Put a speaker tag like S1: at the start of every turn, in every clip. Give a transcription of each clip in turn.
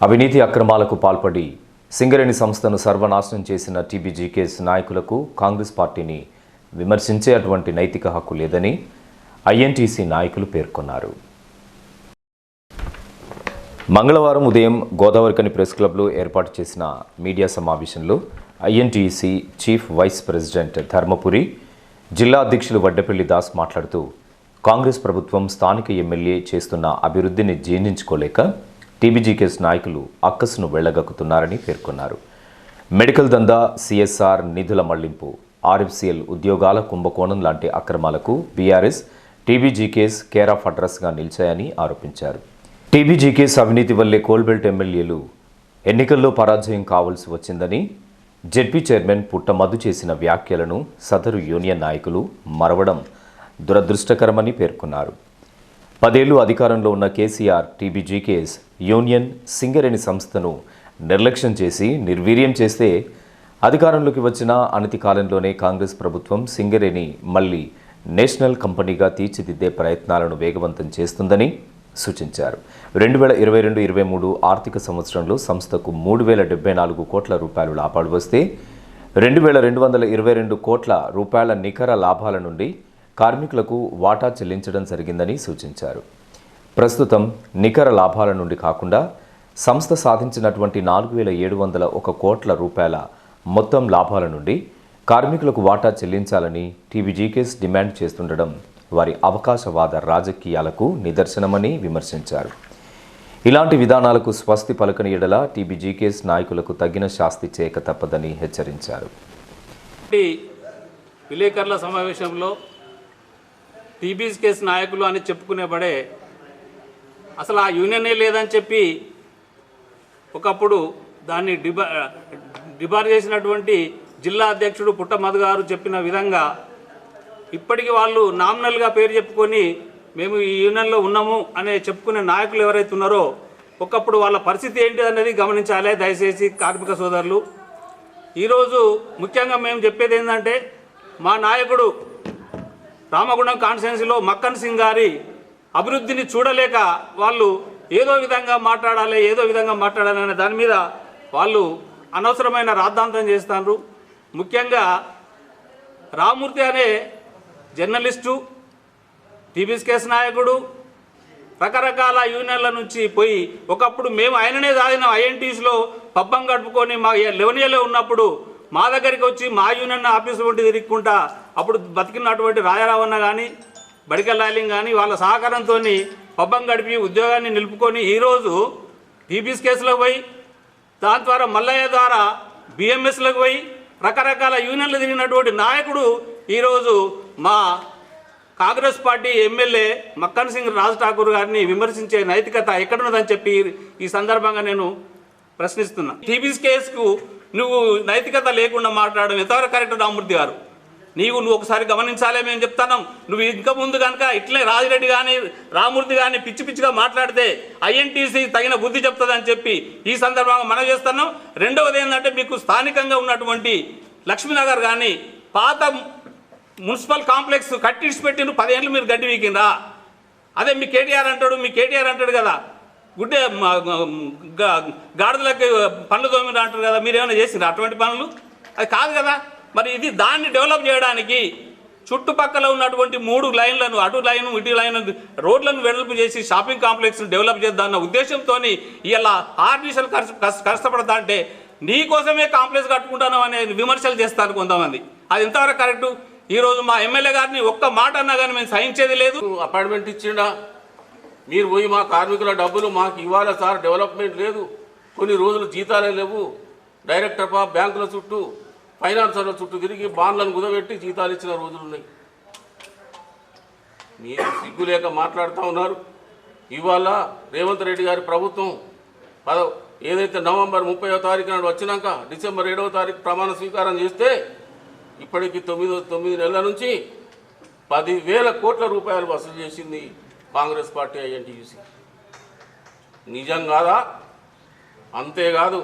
S1: అవినీతి అక్రమాలకు పాల్పడి సింగరేణి సంస్థను సర్వనాశనం చేసిన టీబీజీకేఎస్ నాయకులకు కాంగ్రెస్ పార్టీని విమర్శించే అటువంటి నైతిక హక్కు లేదని ఐఎన్టీసీ నాయకులు పేర్కొన్నారు. మంగళవారం ఉదయం గోదావరికని ప్రెస్ క్లబ్లో ఏర్పాటు చేసిన మీడియా సమావేశంలో INTUC chief vice president Dharmapuri జిల్లా అధ్యక్షులు వడ్డపల్లి దాస్ మాట్లాడుతూ కాంగ్రెస్ ప్రభుత్వం స్థానిక ఎమ్మెల్యే చేస్తున్న అభివృద్ధిని జీర్ణించుకోలేక టీబీజీకేఎస్ నాయకులు అక్కసును వెళ్ళగక్కుతున్నారని పేర్కొన్నారు. మెడికల్ దందా సిఎస్ఆర్ నిధుల మళ్ళింపు ఆర్ఎఫ్సిఎల్ ఉద్యోగాల కుంభకోణం లాంటి అక్రమాలకు బీఆర్ఎస్ టీబీజీకేఎస్ కేర్ ఆఫ్ అడ్రస్గా నిలిచాయని ఆరోపించారు. టీబీజీకేఎస్ అవినీతి వల్లే కోల్బెల్ట్ ఎమ్మెల్యేలు ఎన్నికల్లో పరాజయం కావాల్సి వచ్చిందని జెడ్పీ చైర్మన్ పుట్టమద్దు చేసిన వ్యాఖ్యలను సదరు యూనియన్ నాయకులు మరవడం దురదృష్టకరమని పేర్కొన్నారు. పదేళ్ళు అధికారంలో ఉన్న కేసీఆర్ టీబీజీకేఎస్ యూనియన్ సింగరేణి సంస్థను నిర్లక్ష్యం చేసి నిర్వీర్యం చేస్తే అధికారంలోకి వచ్చిన అనతి కాలంలోనే కాంగ్రెస్ ప్రభుత్వం సింగరేణి మళ్ళీ నేషనల్ కంపెనీగా తీర్చిదిద్దే ప్రయత్నాలను వేగవంతం చేస్తుందని సూచించారు. రెండు వేల ఇరవై రెండు ఇరవై మూడు ఆర్థిక సంవత్సరంలో సంస్థకు మూడు వేల డెబ్బై నాలుగు కోట్ల రూపాయలు లాభాలు వస్తే రెండు వేల రెండు వందల ఇరవై రెండు కోట్ల రూపాయల నికర లాభాల నుండి కార్మికులకు వాటా చెల్లించడం జరిగిందని సూచించారు. ప్రస్తుతం నికర లాభాల నుండి కాకుండా సంస్థ సాధించినటువంటి నాలుగు వేల ఏడు వందల ఒక కోట్ల రూపాయల మొత్తం లాభాల నుండి కార్మికులకు వాటా చెల్లించాలని టీబీజీకేస్ డిమాండ్ చేస్తుండడం వారి అవకాశవాద రాజకీయాలకు నిదర్శనమని విమర్శించారు. ఇలాంటి విధానాలకు స్వస్తి పలకని ఎడల టీబీజీకేస్ నాయకులకు తగిన శాస్తి చేయక తప్పదని హెచ్చరించారు.
S2: విలేకరుల సమావేశంలో టీబీసీకేసి నాయకులు అని చెప్పుకునేబడే అసలు ఆ యూనియనే లేదని చెప్పి ఒకప్పుడు దాన్ని డిబా డిబార్ చేసినటువంటి జిల్లా అధ్యక్షుడు పుట్టమధు గారు చెప్పిన విధంగా ఇప్పటికీ వాళ్ళు నామినల్గా పేరు చెప్పుకొని మేము ఈ యూనియన్లో ఉన్నాము అనే చెప్పుకునే నాయకులు ఎవరైతే ఉన్నారో ఒకప్పుడు వాళ్ళ పరిస్థితి ఏంటి అనేది గమనించాలి. దయచేసి కార్మిక సోదరులు ఈరోజు ముఖ్యంగా మేము చెప్పేది ఏంటంటే మా నాయకుడు రామగుండం కాన్స్టిట్యున్సీలో మక్కన్ సింగ్ గారి అభివృద్ధిని చూడలేక వాళ్ళు ఏదో విధంగా మాట్లాడాలి ఏదో విధంగా మాట్లాడాలి అనే దాని మీద వాళ్ళు అనవసరమైన రాద్ధాంతం చేస్తున్నారు. ముఖ్యంగా రామూర్తి అనే జర్నలిస్టు టీబీఎస్కేస్ నాయకుడు రకరకాల యూనియన్ల నుంచి పోయి ఒకప్పుడు మేము ఆయననే సాధిన ఐఎన్టీస్లో పబ్బం గడుపుకొని మా లెవెనియలో ఉన్నప్పుడు మా దగ్గరికి వచ్చి మా యూనియన్ ఆఫీసు వంటి తిరుగుకుంటా అప్పుడు బతికినటువంటి రాజారావన్న కానీ బడికల్ లాలింగ్ కానీ వాళ్ళ సహకారంతో పబ్బం గడిపి ఉద్యోగాన్ని నిలుపుకొని ఈరోజు టీబీఎస్ కేసులకు పోయి దాని ద్వారా మల్లయ్య ద్వారా బిఎంఎస్లకు పోయి రకరకాల యూనియన్లు తిరిగినటువంటి నాయకుడు ఈరోజు మా Congress party MLA Makkan Singh Raj Thakur గారిని విమర్శించే నైతికత ఎక్కడున్నదని చెప్పి ఈ సందర్భంగా నేను ప్రశ్నిస్తున్నా. టీబీస్ కేసుకు నువ్వు నైతికత లేకుండా మాట్లాడడం ఎంతవరకు కరెక్ట్ రామూర్తి గారు? నీవు నువ్వు ఒకసారి గమనించాలే మేము చెప్తున్నాం. నువ్వు ఇంకా ముందు కనుక ఇట్లే రాజిరెడ్డి కానీ రామూర్తి కానీ పిచ్చి పిచ్చిగా మాట్లాడితే ఐఎన్టీసీ తగిన బుద్ధి చెప్తుందని చెప్పి ఈ సందర్భంగా మనం చేస్తున్నాం. రెండవది ఏంటంటే మీకు స్థానికంగా ఉన్నటువంటి లక్ష్మీనగర్ కానీ పాత మున్సిపల్ కాంప్లెక్స్ కట్టించి పెట్టిన పదేళ్ళు మీరు గడ్డి వీకిందా అదే మీ కేటీఆర్ అంటాడు మీ కేటీఆర్ అంటాడు కదా. గుడ్డే గా- గాడిదలకి పనులు తోమిన అంటారు కదా మీరు ఏమైనా చేసిండ్రా అటువంటి పనులు? అది కాదు కదా. మరి ఇది దాన్ని డెవలప్ చేయడానికి చుట్టుపక్కల ఉన్నటువంటి మూడు లైన్లను అటు లైను ఇటు లైన్ రోడ్లను వెడల్పు చేసి షాపింగ్ కాంప్లెక్స్ను డెవలప్ చేద్దామన్న ఉద్దేశంతో ఇలా ఆర్టిఫిషియల్ ఖర్చు కష్ట- కష్టపడతా అంటే నీ కోసమే కాంప్లెక్స్ కట్టుకుంటాను అనే విమర్శలు చేస్తాను కొంతమంది. అది ఎంతవరకు కరెక్టు? ఈరోజు మా ఎమ్మెల్యే గారిని ఒక్క మాట అన్నా కానీ మేము సహించేది లేదు.
S3: అపాయింట్మెంట్ ఇచ్చిండా? మీరు పోయి మా కార్మికుల డబ్బులు మాకు ఇవ్వాలి సార్? డెవలప్మెంట్ లేదు. కొన్ని రోజులు జీతాలే లేవు. డైరెక్టర్ పా బ్యాంకుల చుట్టూ ఫైనాన్సర్ల చుట్టూ తిరిగి బాండ్లను కుదబెట్టి జీతాలు ఇచ్చిన రోజులు ఉన్నాయి. మీరు సిగ్గు లేక మాట్లాడుతూ ఉన్నారు. ఇవాళ రేవంత్ రెడ్డి గారి ప్రభుత్వం పద ఏదైతే నవంబర్ ముప్పైవ తారీఖు నాడు వచ్చినాక డిసెంబర్ ఏడవ తారీఖు ప్రమాణ స్వీకారం చేస్తే ఇప్పటికి తొమ్మిది తొమ్మిది నెలల నుంచి పదివేల కోట్ల రూపాయలు వసూలు చేసింది కాంగ్రెస్ పార్టీ ఐఎన్టీయూసీ. నిజం కాదా? అంతేకాదు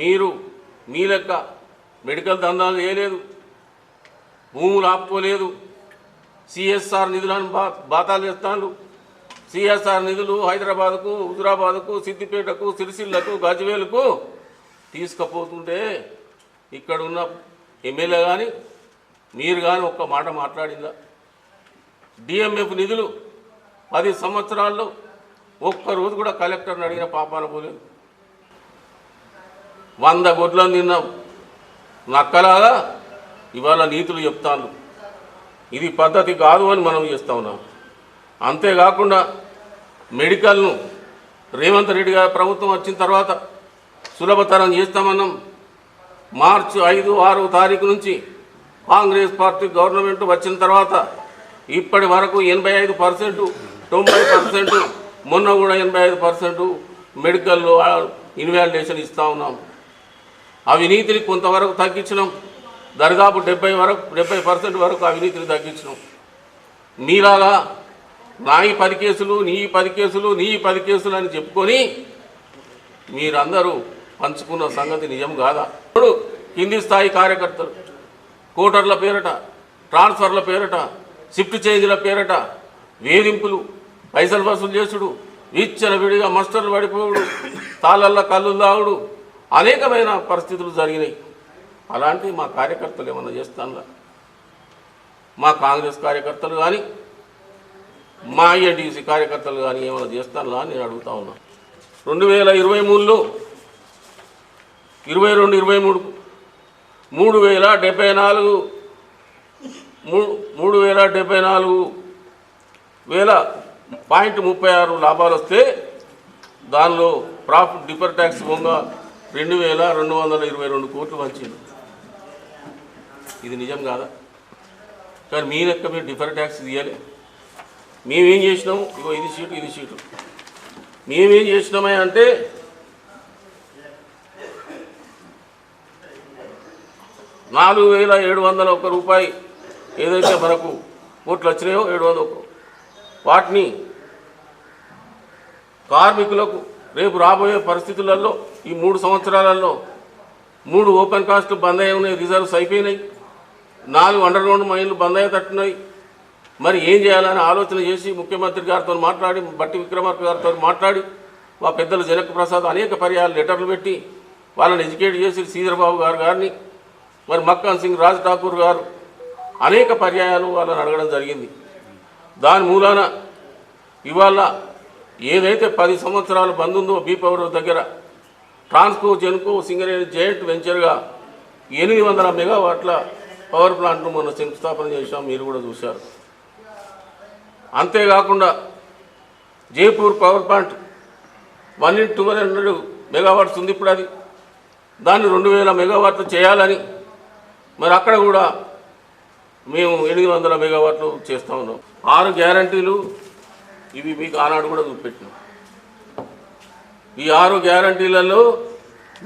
S3: మీరు మీ లెక్క మెడికల్ దందాలు చేయలేదు. భూములు ఆపుకోలేదు. సిఎస్ఆర్ నిధులను బా బాతాలు చేస్తాను సిఎస్ఆర్ నిధులు హైదరాబాద్కు హుజురాబాద్కు సిద్దిపేటకు సిరిసిల్లకు గజ్వేలకు తీసుకుపోతుంటే ఇక్కడ ఉన్న ఎమ్మెల్యే కానీ మీరు కానీ ఒక్క మాట మాట్లాడిందా? డిఎంఎఫ్ నిధులు పది సంవత్సరాల్లో ఒక్క రోజు కూడా కలెక్టర్ని అడిగిన పాపాన పోలేదు. వంద గొడ్లను తిన్నాం. నక్కలాగా ఇవాళ నీతులు చెప్తాను. ఇది పద్ధతి కాదు అని మనం చేస్తా ఉన్నాం. అంతేకాకుండా మెడికల్ను రేవంత్ రెడ్డి గారి ప్రభుత్వం వచ్చిన తర్వాత సులభతరం చేస్తామన్నాం. మార్చి ఐదు ఆరు తారీఖు నుంచి కాంగ్రెస్ పార్టీ గవర్నమెంట్ వచ్చిన తర్వాత ఇప్పటి వరకు ఎనభై ఐదు పర్సెంట్ తొంభై పర్సెంట్ మొన్న కూడా ఎనభై ఐదు పర్సెంట్ మెడికల్లో ఇన్వాలిడేషన్ ఇస్తూ ఉన్నాం. అవినీతిని కొంతవరకు తగ్గించినాం దరిదాపు డెబ్బై వరకు డెబ్బై పర్సెంట్ వరకు అవినీతిని తగ్గించినాం మీలాగా నా ఈ పది కేసులు నీ పది కేసులు నీ ఈ పది కేసులు అని చెప్పుకొని మీరందరూ పంచుకున్న సంగతి నిజం కాదా? ఇప్పుడు కింది స్థాయి కార్యకర్తలు కోటర్ల పేరట ట్రాన్స్ఫర్ల పేరట షిఫ్ట్ చేంజ్ల పేరట వేధింపులు పైసలు వసూలు చేసుడు విచ్చల విడిగా మస్టర్లు పడిపోవుడు తాళ్ళల్లో కళ్ళు తాగుడు అనేకమైన పరిస్థితులు జరిగినాయి. అలాంటి మా కార్యకర్తలు ఏమన్నా చేస్తాను మా కాంగ్రెస్ కార్యకర్తలు కానీ మా ఐఎన్టీసీ కార్యకర్తలు కానీ ఏమైనా చేస్తానులా నేను అడుగుతా ఉన్నా. రెండు వేల ఇరవై మూడులో ఇరవై రెండు ఇరవై మూడు మూడు వేల డెబ్బై నాలుగు మూడు మూడు వేల డెబ్బై నాలుగు వేల పాయింట్ ముప్పై ఆరు లాభాలు వస్తే దానిలో ప్రాఫిట్ డిఫర్ ట్యాక్స్ బొంగ రెండు వేల రెండు వందల ఇరవై రెండు కోట్లు వచ్చింది ఇది నిజం కాదా? కానీ మీ లెక్క మీరు డిఫర్ ట్యాక్స్ తీయాలి. మేమేం చేసినాము? ఇగో ఇది సీటు ఇది సీటు. మేమేం చేసినామే అంటే నాలుగు వేల ఏడు వందల ఒక్క రూపాయి ఏదైతే మనకు కోట్లు వచ్చినాయో ఏడు వందల ఒక్క వాటిని కార్మికులకు రేపు రాబోయే పరిస్థితులలో ఈ మూడు సంవత్సరాలలో మూడు ఓపెన్ కాస్ట్ బంద్ అయి ఉన్నాయి రిజర్వ్స్ అయిపోయినాయి. నాలుగు అండర్ గ్రౌండ్ మైన్లు బంద్ అయ్యేటట్టున్నాయి మరి ఏం చేయాలని ఆలోచన చేసి ముఖ్యమంత్రి గారితో మాట్లాడి బట్టి విక్రమార్క గారితో మాట్లాడి మా పెద్దలు జనక ప్రసాద్ అనేక పర్యాలు లెటర్లు పెట్టి వాళ్ళని ఎడ్యుకేట్ చేసి శ్రీధరబాబు గారు గారిని మరి మక్కన్ సింగ్ రాజ్ ఠాకూర్ గారు అనేక పర్యాయాలు వాళ్ళని అడగడం జరిగింది. దాని మూలాన ఇవాళ ఏదైతే పది సంవత్సరాలు బంద్ ఉందో బీ పవర్ దగ్గర ట్రాన్స్కో జెన్కో సింగరేణి జాయింట్ వెంచర్గా ఎనిమిది వందల మెగావాట్ల పవర్ ప్లాంట్ను మొన్న శంకుస్థాపన చేశాం మీరు కూడా చూశారు. అంతేకాకుండా Jaipur power plant one in two hundred megawatts ఉంది ఇప్పుడు అది. దాన్ని రెండు వేల మెగావాట్లు చేయాలని మరి అక్కడ కూడా మేము ఎనిమిది వందల మెగావాట్లు చేస్తూ ఉన్నాం. ఆరు గ్యారంటీలు ఇవి మీకు ఆనాడు కూడా చూపెట్టినాం. ఈ ఆరు గ్యారంటీలలో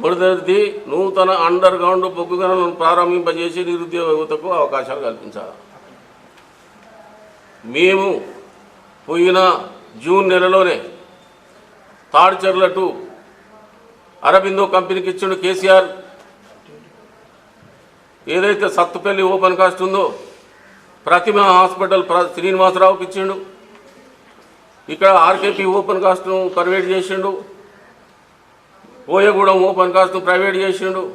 S3: మొదటిది నూతన అండర్ గ్రౌండ్ బొగ్గు గనులను ప్రారంభింపజేసి నిరుద్యోగ యువతకు అవకాశాలు కల్పించాలి. మేము పోయిన జూన్ నెలలోనే తాడిచెర్ల టు అరబిందో కంపెనీకి ఇచ్చిన కేసీఆర్ ఏదైతే సత్తుపల్లి ఓపెన్ కాస్ట్ ఉందో ప్రతిమ హాస్పిటల్ ప్ర శ్రీనివాసరావుకి ఇచ్చిండు. ఇక్కడ ఆర్కేపీ ఓపెన్ కాస్ట్ను పర్వేట్ చేసిండు. ఓయగూడెం ఓపెన్ కాస్ట్ ప్రైవేట్ చేసిండు.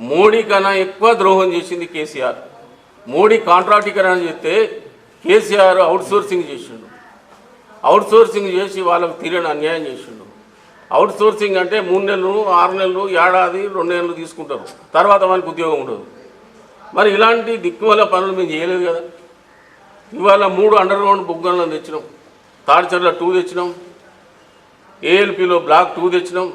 S3: మోడీ కన్నా ఎక్కువ ద్రోహం చేసింది కేసీఆర్. మోడీ కాంట్రాక్టీకరణ చెప్తే కేసీఆర్ అవుట్ సోర్సింగ్ చేసిండు. అవుట్ సోర్సింగ్ చేసి వాళ్ళకు తీరని అన్యాయం చేసిండు. అవుట్ సోర్సింగ్ అంటే మూడు నెలలు ఆరు నెలలు ఏడాది రెండు నెలలు తీసుకుంటారు. తర్వాత వాళ్ళకి ఉద్యోగం ఉండదు. మరి ఇలాంటి దిక్కుమల పనులు మేము చేయలేదు కదా. ఇవాళ మూడు అండర్ గ్రౌండ్ బుగ్గలను తెచ్చినాం. తాడిచర్ల టూ తెచ్చినాం. ఏఎల్పిలో బ్లాక్ టూ తెచ్చినాం.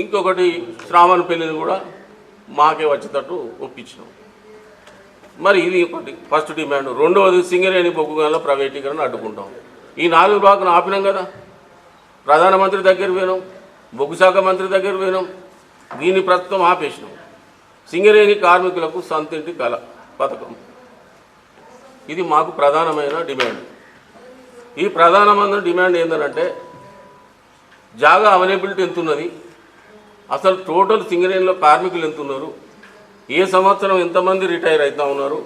S3: ఇంకొకటి శ్రావణ పెళ్ళిని కూడా మాకే వచ్చేటట్టు ఒప్పించినాం. మరి ఇది ఒకటి ఫస్ట్ డిమాండ్ రెండవది సింగరేణి బొగ్గు బొగ్గుగల ప్రైవేటీకరణ అడ్డుకుంటాం. ఈ నాలుగు బ్లాకును ఆపినాం కదా. ప్రధానమంత్రి దగ్గర పోయినాం బొగ్గు శాఖ మంత్రి దగ్గర పోయినాం దీన్ని ప్రస్తుతం ఆపేసినాం. సింగరేణి కార్మికులకు సొంతింటి కళ పథకం. ఇది మాకు ప్రధానమైన డిమాండ్. ఈ ప్రధానమైన డిమాండ్ ఏంటంటే జాగా అవైలబిలిటీ ఎంత ఉన్నది అసలు టోటల్ సింగరేణిలో కార్మికులు ఎంత ఉన్నారు? ఏ సంవత్సరం ఎంతమంది రిటైర్ అవుతా ఉన్నారు?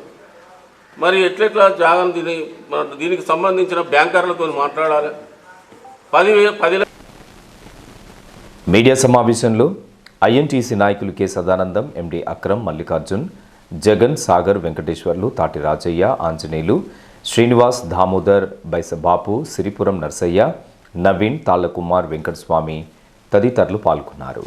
S3: మరి ఎట్లెట్లా జాగం దీని మన దీనికి సంబంధించిన బ్యాంకర్లతో మాట్లాడాలి? పది పది
S1: మీడియా సమావేశంలో ఐఎన్టీసీ నాయకులు కె సదానందం ఎండి అక్రమ్ మల్లికార్జున్ జగన్ సాగర్ వెంకటేశ్వర్లు తాటి రాజయ్య ఆంజనేయులు శ్రీనివాస్ దామోదర్ బైసబాపు సిరిపురం నర్సయ్య నవీన్ తాళ్ళకుమార్ వెంకటస్వామి తదితరులు పాల్గొన్నారు.